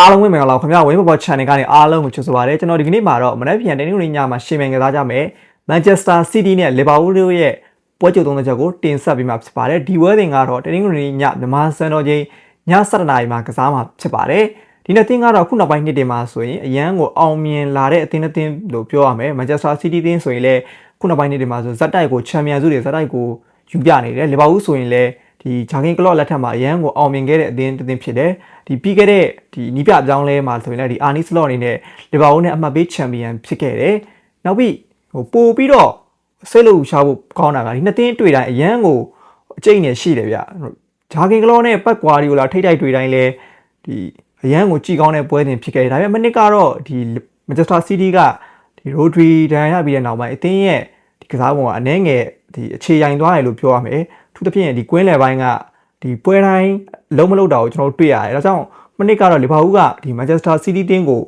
အားလုံးပဲမင်္ဂလာပါခင်ဗျာဝင်းပေါ်ပေါ် channel ကနေအားလုံးကိုချစ်ဆိုပါရစေကျွန်တော်ဒီကနေ့မှာတော့မနက်ဖြန်တနင်္ဂနွေညမှာရှင်မြန်ကစားကြမယ် Manchester City နဲ့ Liverpool တို့ရဲ့ပွဲကြိုသုံးတဲ့ချက်ကိုတင်ဆက်ပေးမှာဖြစ်ပါတယ်ဒီဝဲတင်ကတော့တနင်္ဂနွေညမြန်မာစံတော်ချိန်ည7:00နာရီမှာကစားမှာဖြစ်ပါတယ်ဒီနေ့တင်ကတော့ခုနောက်ပိုင်းနှစ်တင်မှာဆိုရင်အရန်ကိုအောင်မြင်လာတဲ့အသင်းအသင်းလို့ပြောရမယ် Manchester City အသင်းဆိုရင်လည်းခုနောက်ပိုင်းနှစ်တင်မှာဆိုဇက်တိုက်ကိုချန်ပီယံစုတွေဇက်တိုက်ကိုယူပြနေတယ် Liverpool ဆိုရင်လည်း ဒီဂျာကင်ကလော့လက်ထက်မှာအရန်ကိုအောင်မြင်ခဲ့တဲ့အသင်းတစ်သင်းဖြစ်တယ်ဒီပြီးခဲ့တဲ့ဒီနီးပြအပြောင်းလဲမှာဆိုရင်လည်းဒီအာနီစလော့အနေနဲ့လီဗာပူးနဲ့အမှတ်ပေးချန်ပီယံဖြစ်ခဲ့တယ်နောက်ပြီးဟိုပို့ပြီးတော့စိတ်လို့ရှားဖို့ကောင်းတာကဒီနှစ်သင်းတွေ့တိုင်းအရန်ကိုအကျိတ်နဲ့ရှိတယ်ဗျဂျာကင်ကလော့နဲ့ပတ်ကွာဒီကိုလာထိတ်တိုက်တွေ့တိုင်းလဲဒီအရန်ကိုကြည်ကောင်းတဲ့ပွဲတင်ဖြစ်ခဲ့တယ်ဒါပေမဲ့မနစ်ကတော့ဒီမန်ချက်စတာစီးတီးကဒီရိုဒရီဒန်ရပြီးတဲ့နောက်ပိုင်းအသင်းရဲ့ဒီကစားပုံကအနှဲငယ်ဒီအခြေရိုင်သွားတယ်လို့ပြောရမယ် အထူးသဖြင့်ဒီကွင်းလယ်ပိုင်းကဒီပွဲတိုင်းလုံးမလုံးတာကိုကျွန်တော်တို့တွေ့ရတယ်ဒါကြောင့်မနစ်ကတော့လီဗာပူးကဒီမန်ချက်စတာစီးတီးတင်းကို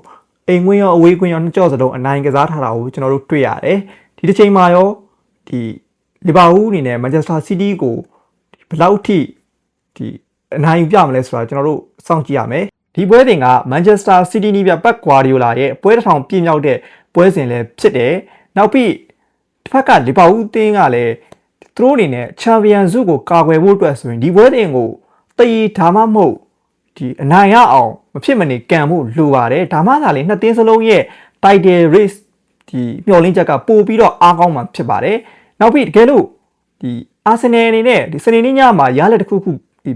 အိမ်ဝင်းရောအဝေးကွင်းရောနှစ်ကြော့စလုံးအနိုင်ကစားထားတာကိုကျွန်တော်တို့တွေ့ရတယ်ဒီတစ်ချိန်မှာရောဒီလီဗာပူးအနေနဲ့မန်ချက်စတာစီးတီးကိုဒီဘယ်လောက်ထိဒီအနိုင်ယူပြမလဲဆိုတာကျွန်တော်တို့စောင့်ကြည့်ရမယ်ဒီပွဲတင်ကမန်ချက်စတာစီးတီးနီးပြပတ်ကွာဒီယိုလာရဲ့ပွဲတစ်ထောင်ပြည့်မြောက်တဲ့ပွဲစဉ်လည်းဖြစ်တယ်နောက်ပြီးတစ်ဖက်ကလီဗာပူးအသင်းကလည်း သူတို့အနေနဲ့ချန်ပီယံစုကိုကာကွယ်ဖို့အတွက်ဆိုရင်ဒီပွဲတင်ကိုတည်ဒါမှမဟုတ်ဒီအနိုင်ရအောင်မဖြစ်မနေကန်ဖို့လိုပါတယ်ဒါမှသာလေနှစ်သင်းစလုံးရဲ့ title race ဒီမျှော်လင့်ချက်ကပို့ပြီးတော့အားကောင်းမှာဖြစ်ပါတယ်နောက်ပြီးတကယ်လို့ဒီအာဆင်နယ်အနေနဲ့ဒီစနေနေ့ညမှာရလက်တစ်ခုခုဒီ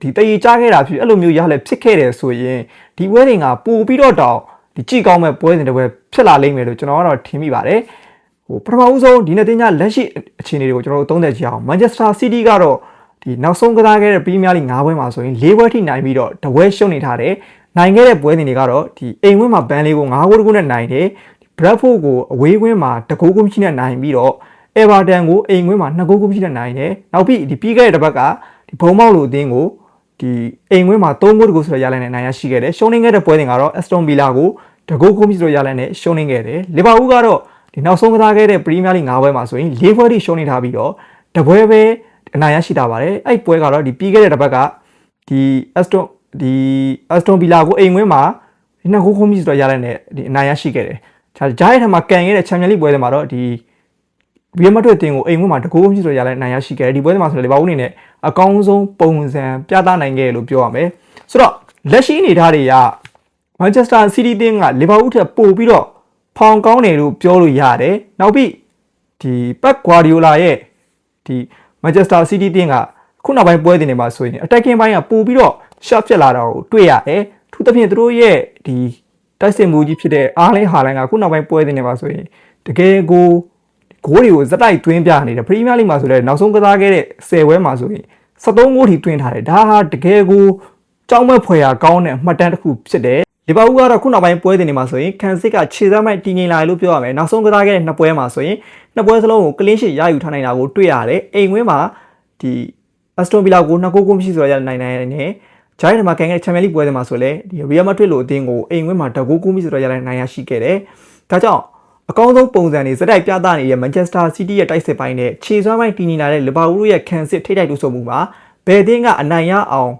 ဒီတည်ကြခဲ့တာဖြစ်အဲ့လိုမျိုးရလက်ဖြစ်ခဲ့တယ်ဆိုရင်ဒီပွဲတွေကပို့ပြီးတော့တောင်ဒီကြည့်ကောင်းမဲ့ပွဲစဉ်တစ်ပွဲဖြစ်လာလိမ့်မယ်လို့ကျွန်တော်ကတော့ထင်မိပါတယ် ဟိုပထမဦးဆုံးဒီနေ့တင်ညလက်ရှိအခြေအနေတွေကိုကျွန်တော်တို့သုံးသပ်ကြည့်အောင်မန်ချက်စတာစီးတီးကတော့ဒီနောက်ဆုံးကစားခဲ့တဲ့ပရီးမီးယားလိ9ပွဲမှာဆိုရင်၄ပွဲထိနိုင်ပြီးတော့တပွဲရှုံးနေထားတယ်နိုင်ခဲ့တဲ့ပွဲစဉ်တွေကတော့ဒီအိမ်ဝင်းမှာဘန်လေးကို9ဂိုးတကူနဲ့နိုင်တယ်ဘရက်ဖို့ကိုအဝေးကွင်းမှာတကူးကူးမရှိနဲ့နိုင်ပြီးတော့အေဗာတန်ကိုအိမ်ကွင်းမှာ2ဂိုးကူးမရှိနဲ့နိုင်တယ်နောက်ပြီးဒီပြီးခဲ့တဲ့တစ်ပတ်ကဒီဘုံမောက်လိုအသင်းကိုဒီအိမ်ကွင်းမှာ3ဂိုးတကူးဆိုတော့ရလိုက်နဲ့နိုင်ရရှိခဲ့တယ်ရှုံးနေခဲ့တဲ့ပွဲစဉ်ကတော့အက်စတွန်ဗီလာကိုတကူးကူးမရှိဆိုတော့ရလိုက်နဲ့ရှုံးနေခဲ့တယ်လီဗာပူးကတော့ ဒီနောက်ဆုံးကစားခဲ့တဲ့ပရီးမီးယားလိ9ပွဲမှာဆိုရင်၄ပွဲထိရှုံးနေထားပြီးတော့တပွဲပဲအနိုင်ရရှိတာပါတယ်အဲ့ပွဲကတော့ဒီပြီးခဲ့တဲ့တစ်ပတ်ကဒီအက်စတွန်ဒီအက်စတွန်ဗီလာကိုအိမ်ကွင်းမှာဒီနှစ်ဂိုးကူးမရှိဆိုတော့ရလိုက်နဲ့ဒီအနိုင်ရရှိခဲ့တယ်ဂျာဂျားရဲ့ထမှာကန်ခဲ့တဲ့ချန်ပီယံလိပွဲတွေမှာတော့ဒီရီယယ်မက်ဒရစ်တင်ကိုအိမ်ဝင်မှာတကူအဖြစ်ဆိုရလဲနိုင်ရရှိခဲ့တယ်ဒီပွဲတွေမှာဆိုလီဗာပူးအနေနဲ့အကောင်းဆုံးပုံစံပြသနိုင်ခဲ့လို့ပြောရမယ်ဆိုတော့လက်ရှိအနေအထားတွေကမန်ချက်စတာစီးတီးတင်းကလီဗာပူးထက်ပိုပြီးတော့ ဖောင်ကောင်းတယ်လို့ပြောလို့ရတယ်နောက်ပြီးဒီပက်ဂွာဒီယိုလာရဲ့ဒီမန်ချက်စတာစီးတီးတင်းကခုနောက်ပိုင်းပွဲတွေနေမှာဆိုရင် attacking ဘိုင်းကပိုပြီးတော့ shot ဖြစ်လာတာကိုတွေ့ရတယ်ထူးသဖြင့်သူတို့ရဲ့ဒီတိုက်စစ်မှုကြီးဖြစ်တဲ့အားလင်းဟာလိုင်းကခုနောက်ပိုင်းပွဲတွေနေမှာဆိုရင်တကယ်ကိုဂိုးတွေကိုဇက်တိုက်သွင်းပြနေတယ်ပရီးမီးယားလိမှာဆိုလည်းနောက်ဆုံးကစားခဲ့တဲ့10ဝဲမှာဆိုရင်73ဂိုးထိသွင်းထားတယ်ဒါဟာတကယ်ကိုကြောက်မဲ့ဖွယ်ရာကောင်းတဲ့မှတ်တမ်းတစ်ခုဖြစ်တယ် လီဗာပူးကတော့ခုနောက်ပိုင်းပွဲတွေနေမှာဆိုရင်ကန်စစ်ကခြေစမ်းမိုက်တည်ငြိမ်လာတယ်လို့ပြောရမယ်နောက်ဆုံးကစားခဲ့တဲ့နှစ်ပွဲမှာဆိုရင်နှစ်ပွဲစလုံးကိုကလင်းရှစ်ရယူထားနိုင်တာကိုတွေ့ရတယ်အိမ်ဝင်းမှာဒီအက်စတွန်ဗီလာကိုနှစ်ဂိုးကိုမရှိဆိုရနိုင်နိုင်နေဂျိုင်းထဲမှာကန်ခဲ့တဲ့ချန်ပီယံလိပွဲတွေမှာဆိုလည်းဒီရီယယ်မက်ဒရစ်လိုအသင်းကိုအိမ်ဝင်းမှာတဂိုးကိုမရှိဆိုရနိုင်ရရှိခဲ့တယ်ဒါကြောင့်အကောင်းဆုံးပုံစံတွေစတိုက်ပြသနေတဲ့မန်ချက်စတာစီးတီးရဲ့တိုက်စစ်ပိုင်းနဲ့ခြေစွမ်းပိုင်းတည်နေလာတဲ့လီဗာပူးရဲ့ခံစစ်ထိတိုက်လို့ဆိုမှုမှာဘယ်တင်းကအနိုင်ရအောင်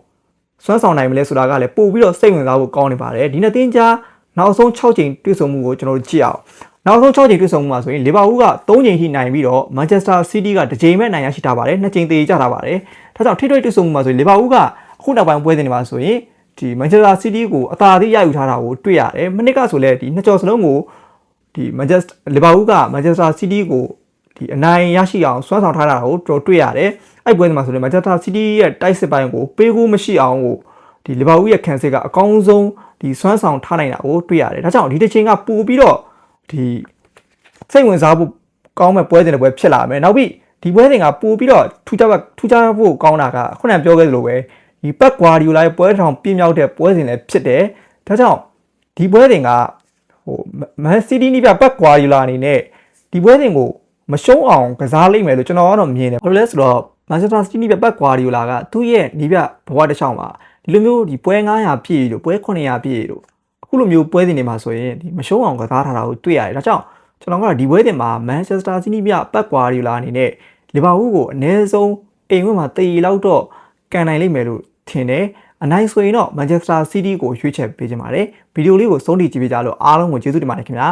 စွမ်းဆောင်နိုင်မလဲဆိုတာကလည်းပို့ပြီးတော့စိတ်ဝင်စားဖို့ကောင်းနေပါတယ်ဒီနှစ်သင်းကြားနောက်ဆုံး6ချိန်တွေ့ဆုံမှုကိုကျွန်တော်တို့ကြည့်အောင်နောက်ဆုံး6ချိန်တွေ့ဆုံမှုမှာဆိုရင်လီဗာပူးက3ချိန်ထိနိုင်ပြီးတော့မန်ချက်စတာစီးတီးက2ချိန်ပဲနိုင်ရရှိထားပါတယ်2ချိန်သေးကြထားပါတယ်ဒါကြောင့်ထိထိတွေ့ဆုံမှုမှာဆိုရင်လီဗာပူးကအခုနောက်ပိုင်းပွဲစဉ်တွေမှာဆိုရင်ဒီမန်ချက်စတာစီးတီးကိုအသာသေးရယူထားတာကိုတွေ့ရတယ်မနစ်ကဆိုလဲဒီနှစ်ကြော်စလုံးကိုဒီမန်ချက်လီဗာပူးကမန်ချက်စတာစီးတီးကို ဒီအနိုင်ရရှိအောင်စွမ်းဆောင်ထားတာကိုတို့တွေ့ရတယ်အဲ့ပွဲစဉ်မှာဆိုရင်မန်ချက်စတာစီးတီးရဲ့တိုက်စစ်ပိုင်းကိုပေးကိုမရှိအောင်ကိုဒီလီဗာပူးရဲ့ခံစစ်ကအကောင်းဆုံးဒီစွမ်းဆောင်ထားနိုင်တာကိုတွေ့ရတယ်ဒါကြောင့်ဒီတစ်ချိန်ကပို့ပြီးတော့ဒီစိတ်ဝင်စားဖို့ကောင်းမဲ့ပွဲစဉ်တွေပွဲဖြစ်လာမယ်နောက်ပြီးဒီပွဲစဉ်ကပို့ပြီးတော့ထူးခြားထူးခြားဖို့ကောင်းတာကခုနကပြောခဲ့သလိုပဲဒီပက်ဂွာဒီယိုလာရဲ့ပွဲထောင်ပြင်းမြောက်တဲ့ပွဲစဉ်လည်းဖြစ်တယ်ဒါကြောင့်ဒီပွဲစဉ်ကဟိုမန်စီးတီးနီးပြပက်ဂွာဒီယိုလာအနေနဲ့ဒီပွဲစဉ်ကို မရှုံးအောင်ကစားလိမ့်မယ်လို့ကျွန်တော်ကတော့မြင်တယ်ဘာလို့လဲဆိုတော့မန်ချက်စတာစီးနီးပြပက်ဂွာဒီယိုလာကသူ့ရဲ့နီးပြဘဝတစ်ချောင်းမှာဒီလိုမျိုးဒီပွဲ900ပြည့်လို့ပွဲ900ပြည့်လို့အခုလိုမျိုးပွဲစဉ်တွေမှာဆိုရင်ဒီမရှုံးအောင်ကစားထားတာကိုတွေ့ရတယ်ဒါကြောင့်ကျွန်တော်ကဒီပွဲတင်မှာမန်ချက်စတာစီးနီးပြပက်ဂွာဒီယိုလာအနေနဲ့လီဗာပူးကိုအနည်းဆုံးအိမ်ဝင်းမှာတည်လောက်တော့ကန်နိုင်လိမ့်မယ်လို့ထင်တယ်အနိုင်ဆိုရင်တော့ Manchester City ကိုရွေးချယ်ပေးခြင်းပါတယ်ဗီဒီယိုလေးကိုဆုံးထိကြည့်ပေးကြလို့အားလုံးကိုကျေးဇူးတင်ပါတယ်ခင်ဗျာ